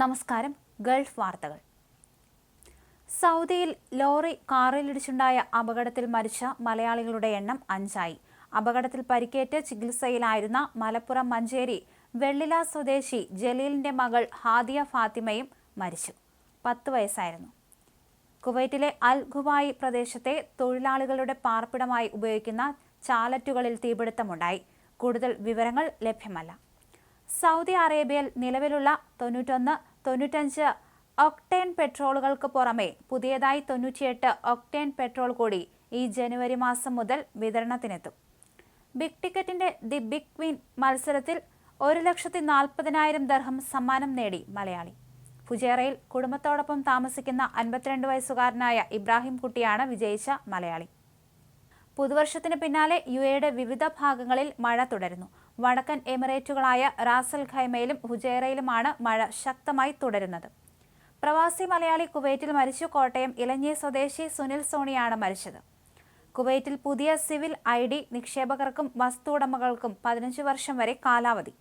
നമസ്കാരം ഗൾഫ് വാർത്തകൾ. സൗദിയിൽ ലോറി കാറിലിടിച്ചുണ്ടായ അപകടത്തിൽ മരിച്ച മലയാളികളുടെ എണ്ണം അഞ്ചായി. അപകടത്തിൽ പരിക്കേറ്റ് ചികിത്സയിലായിരുന്ന മലപ്പുറം മഞ്ചേരി വെള്ളില സ്വദേശി ജലീലിന്റെ മകൾ ഹാദിയ ഫാത്തിമയും മരിച്ചു. പത്ത് വയസ്സായിരുന്നു. കുവൈറ്റിലെ അൽ ഖുബായി പ്രദേശത്തെ തൊഴിലാളികളുടെ പാർപ്പിടമായി ഉപയോഗിക്കുന്ന ചാലറ്റുകളിൽ തീപിടുത്തമുണ്ടായി. കൂടുതൽ വിവരങ്ങൾ ലഭ്യമല്ല. സൗദി അറേബ്യയിൽ നിലവിലുള്ള തൊണ്ണൂറ്റൊന്ന് തൊണ്ണൂറ്റഞ്ച് ഒക്ടേൻ പെട്രോളുകൾക്ക് പുറമെ പുതിയതായി തൊണ്ണൂറ്റിയെട്ട് ഒക്ടേൻ പെട്രോൾ കൂടി ഈ ജനുവരി മാസം മുതൽ വിതരണത്തിനെത്തും. ബിഗ് ടിക്കറ്റിന്റെ ദി ബിഗ് ക്വീൻ മത്സരത്തിൽ ഒരു ലക്ഷത്തി നാൽപ്പതിനായിരം ദർഹം സമ്മാനം നേടി മലയാളി. ഫുജേറയിൽ കുടുംബത്തോടൊപ്പം താമസിക്കുന്ന അൻപത്തിരണ്ട് വയസ്സുകാരനായ ഇബ്രാഹിം കുട്ടിയാണ് വിജയിച്ച മലയാളി. പുതുവർഷത്തിന് പിന്നാലെ യു എയുടെ വിവിധ ഭാഗങ്ങളിൽ മഴ തുടരുന്നു. വടക്കൻ എമിറേറ്റുകളായ റാസൽ ഖൈമയിലും ഹുജേറയിലുമാണ് മഴ ശക്തമായി തുടരുന്നത്. പ്രവാസി മലയാളി കുവൈറ്റിൽ മരിച്ചു കോട്ടയം ഇലഞ്ഞി സ്വദേശി സുനിൽ സോണിയാണ് മരിച്ചത്. കുവൈറ്റിൽ പുതിയ സിവിൽ ഐ ഡി നിക്ഷേപകർക്കും വസ്തു ഉടമകൾക്കും പതിനഞ്ച് വർഷം വരെ കാലാവധി.